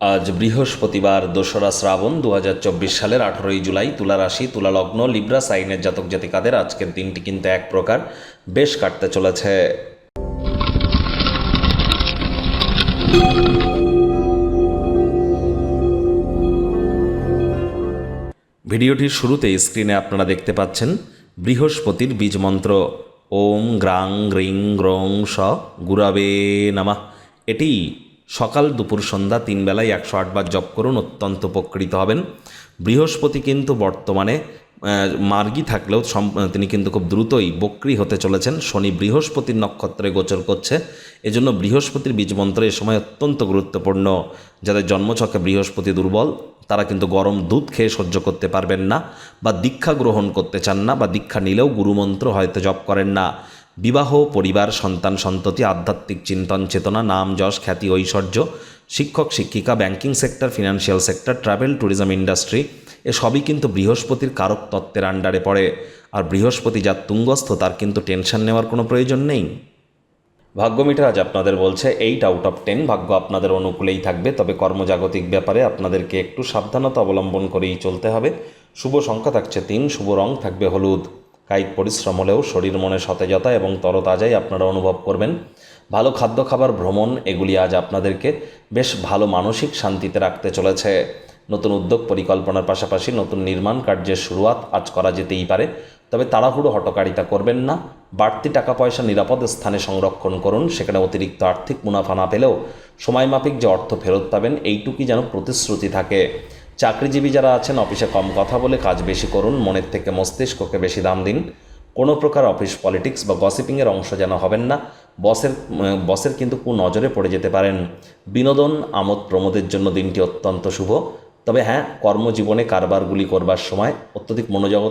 আজ বৃহস্পতিবার দোসরা শ্রাবণ দু হাজার চব্বিশ সালের আঠারোই জুলাই তুলা রাশি, তুলা লগ্ন, লিব্রা, সাইনের জাতক জাতিকাদের আজকের দিনটি কিন্তু এক প্রকার বেশ কাটতে চলেছে। ভিডিওটির শুরুতে স্ক্রিনে আপনারা দেখতে পাচ্ছেন বৃহস্পতির বীজ মন্ত্র। ওম গ্রাং, গ্রিং, গ্রং, স, গুরাবে, নামা। এটি সকাল দুপুর সন্ধ্যা তিন বেলায় একশো আটবার জপ করুন, অত্যন্ত উপকৃত হবেন। বৃহস্পতি কিন্তু বর্তমানে মার্গী থাকলেও তিনি কিন্তু খুব দ্রুতই বক্রি হতে চলেছেন। শনি বৃহস্পতির নক্ষত্রে গোচর করছে। এজন্য বৃহস্পতির বীজমন্ত্র এ সময় অত্যন্ত গুরুত্বপূর্ণ। যাদের জন্মছকে বৃহস্পতি দুর্বল, তারা কিন্তু গরম দুধ খেয়ে সহ্য করতে পারবেন না বা দীক্ষা গ্রহণ করতে চান না বা দীক্ষা নিলেও গুরুমন্ত্র হয়তো জপ করেন না। বিবাহ, পরিবার, সন্তান, সন্ততি, আধ্যাত্মিক চিন্তন, চেতনা, নাম, যশ, খ্যাতি, ঐশ্বর্য, শিক্ষক, শিক্ষিকা banking sector financial sector travel tourism industry এ সবই কিন্তু বৃহস্পতির কারক তত্ত্বের আন্ডারে পড়ে। আর বৃহস্পতি যার তুঙ্গস্থ, তার কিন্তু টেনশন নেওয়ার কোনো প্রয়োজন নেই। ভাগ্য মিটার আজ আপনাদের বলছে এইট আউট অফ টেন ভাগ্য আপনাদের অনুকূলেই থাকবে, তবে কর্মজাগতিক ব্যাপারে আপনাদেরকে একটু সাবধানতা অবলম্বন করেই চলতে হবে। শুভ সংখ্যা থাকছে তিন, শুভ রং থাকবে হলুদ। কায়িক পরিশ্রম হলেও শরীর মনে সতেজতা এবং তরতাজাই আপনারা অনুভব করবেন। ভালো খাদ্য খাবার, ভ্রমণ, এগুলি আজ আপনাদেরকে বেশ ভালো মানসিক শান্তিতে রাখতে চলেছে। নতুন উদ্যোগ পরিকল্পনার পাশাপাশি নতুন নির্মাণ কার্যের শুরুয়াত আজ করা যেতেই পারে। তবে তাড়াহুড়ো হটকারিতা করবেন না। বাড়তি টাকা পয়সা নিরাপদ স্থানে সংরক্ষণ করুন। সেখানে অতিরিক্ত আর্থিক মুনাফা না পেলেও সময়মাফিক যে অর্থ ফেরত পাবেন, এইটুকুই যেন প্রতিশ্রুতি থাকে। চাকরিজীবী যারা আছেন, অফিসে কম কথা বলে কাজ বেশি করুন, মনের থেকে মস্তিষ্ককে বেশি দাম দিন। কোনো প্রকার অফিস পলিটিক্স বা গসিপিংয়ের অংশ যেন হবেন না, বসের বসের কিন্তু কু নজরে পড়ে যেতে পারেন। বিনোদন, আমোদ প্রমোদের জন্য দিনটি অত্যন্ত শুভ। তবে হ্যাঁ কর্মজীবনে কারবারগুলি করবার সময় অত্যধিক মনোযোগ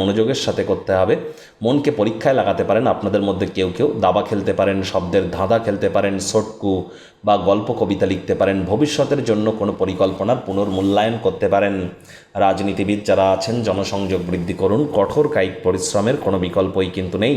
মনোযোগের সাথে করতে হবে। মনকে পরীক্ষায় লাগাতে পারেন, আপনাদের মধ্যে কেউ কেউ দাবা খেলতে পারেন, শব্দের ধাঁধা খেলতে পারেন, সটকু বা গল্প কবিতা লিখতে পারেন। ভবিষ্যতের জন্য কোনো পরিকল্পনার পুনর্মূল্যায়ন করতে পারেন। রাজনীতিবিদ যারা আছেন, জনসংযোগ বৃদ্ধি করুন, কঠোর কায়িক পরিশ্রমের কোনো বিকল্পই কিন্তু নেই।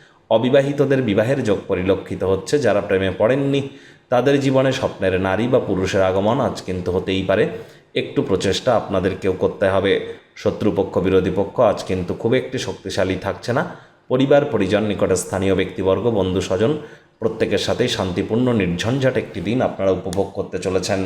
অবিবাহিতদের বিবাহের যোগ পরিলক্ষিত হচ্ছে, যারা প্রেমে পড়েননি। তাদের জীবনে স্বপ্নের নারী বা পুরুষের আগমন আজ কিন্তু হতেই পারে। একটু প্রচেষ্টা আপনাদেরকেও করতে হবে। শত্রুপক্ষ, বিরোধী পক্ষ আজ কিন্তু খুব একটি শক্তিশালী থাকছে না। পরিবার, পরিজন, নিকটে স্থানীয় ব্যক্তিবর্গ বন্ধু স্বজন প্রত্যেকের সাথেই শান্তিপূর্ণ, নির্ঝঞ্ঝাট একটি দিন আপনারা উপভোগ করতে চলেছেন।